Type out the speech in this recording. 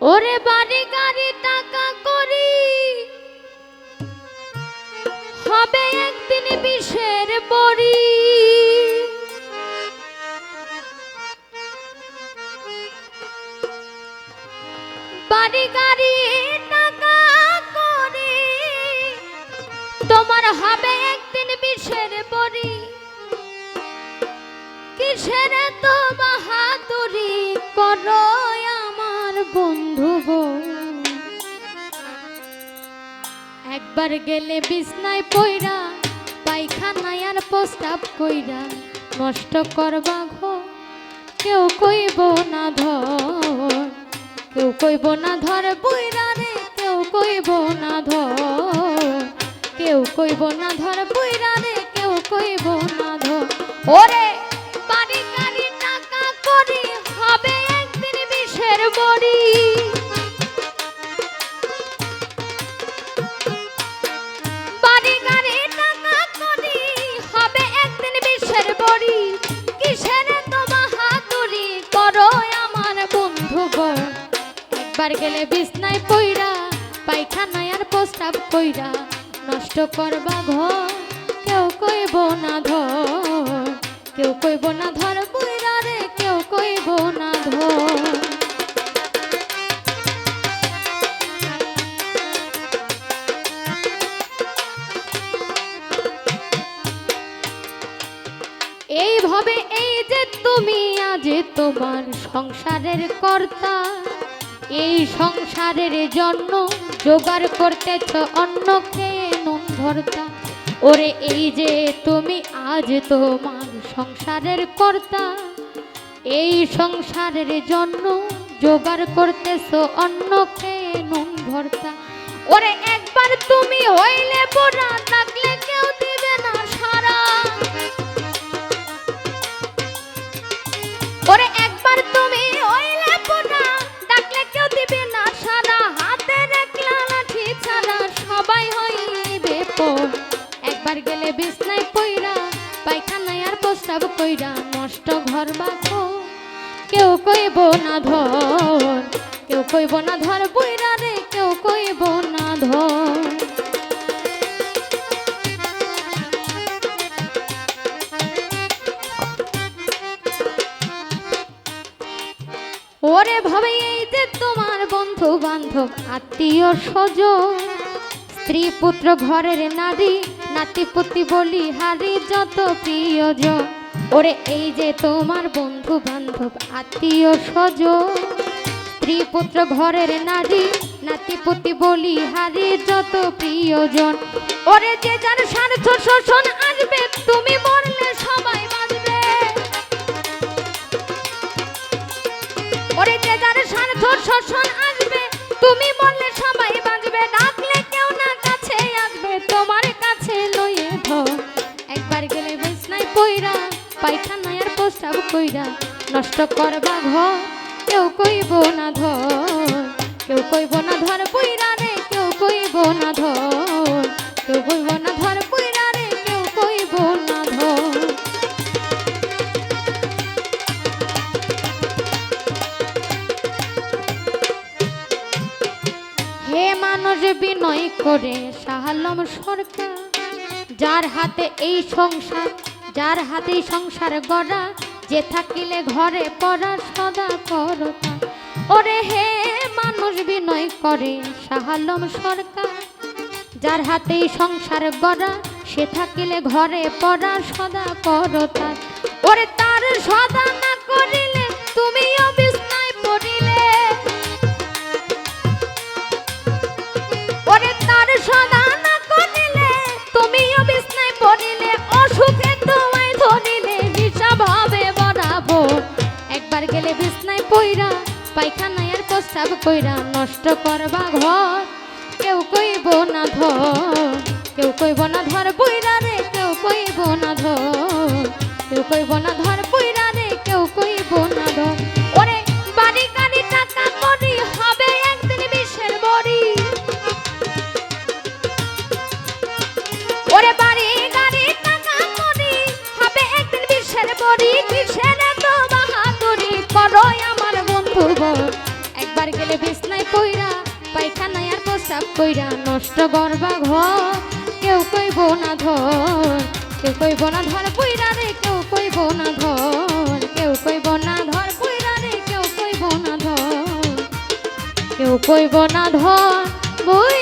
ওরে বাড়ি গাড়ি টাকা করি। হবে একদিন বিষের বড়ি। বাড়ি গাড়ি টাকা করি। তোমার হবে একদিন বিষের বড়ি। কিসের তো বাহাদুরি করো বন্ধু একবার গেলে বিছনায় পইরা, পায়খানায় আর প্রস্তাব কইরা, নষ্ট করবা ঘো কেউ কইব না ধর, কেউ কইব না ধর বইরা রে, কেউ কইব না ধর। কেউ কইব না ধর বইরা রে, কেউ কইব না ধর। ওরে একবার গেলে বিছনায় পইরা পায়খানায় আর প্রস্তাব কইরা, নষ্ট করবা ঘর, কেউ কইব না ধর, কেউ কইব না ধর বইরা রে, কেউ কইব না ধর। এইভাবে এই যে তুমি, আজ তোমার সংসারের কর্তা এই সংসারের জন্য জোগাড় করতেছ অন্য খেয়ে নুন ভর্তা ওরে এই যে তুমি আজ তোমার সংসারের কর্তা, এই সংসারের জন্য জোগাড় করতেছ অন্য খেয়ে নুন ভর্তা ওরে একবার তুমি হইলে বোরা ডাকলে একবার গেলে বিছনায় পইরা, পায়খানায় আর প্রস্তাব কইরা নষ্ট ঘর বাখো কেউ কইব না ধর, কেউ কইব না ধর বইরা রে, কেউ কইব না ধর। ওরে ভাবে এই যে তোমার বন্ধু বান্ধব আত্মীয় স্বজন স্ত্রী পুত্র ঘরের নারী নাতিপুতি বলি, হারি যত প্রিয়জন। ওরে, এই যে তোমার বন্ধু বান্ধব আত্মীয় সজ স্ত্রী পুত্র ঘরের নারী নাতিপুতি বলি, হারি যত প্রিয়জন। ওরে, যে যার স্বার্থ শোষণ আসবে, তুমি মরলে সবাই পায়খানায় আর প্রস্তাব কইরা নষ্ট করবা ঘর। কেউ কইব না ধর, কেউ কইব না ধর পইরা রে, কেউ কইব না ধর, কেউ কইব না ধর পইরা রে, কেউ কইব না ধর। হে মানুষ বিনয় করে সাহালম সরকার, যার হাতে এই সংসার যার হাতে সংসার গড়া, যে থাকিলে ঘরে পড়া সদা করতা। ওরে হে মানুষ বিনয় করে সাহালম সরকার। যার হাতে এই সংসার গড়া, সে থাকিলে ঘরে পড়া সদা করতা। ওরে তার সদা না করিলে তুমিও বিছনায় পড়িলে। ওরে তার সদা একবার গেলে বিছনায় পইরা, পায়খানায় আর প্রস্তাব কইরা নষ্ট করবা ঘর। কেউ কইব না ধর, কেউ কইব না ধর, বইরা রে, কেউ কইব না ধর। কেউ কইব না একবার গেলে বিছনায় কইরা পায়খানায় আর প্রসাব কইরা নষ্ট করবা ঘর। কেউ কইব না ধর কেউ কইব না ধর কইরা রে, কেউ কইব না ধর কেউ কইব না ধর কইরা রে, কেউ কইব না ধর কেউ কইব না ধর বই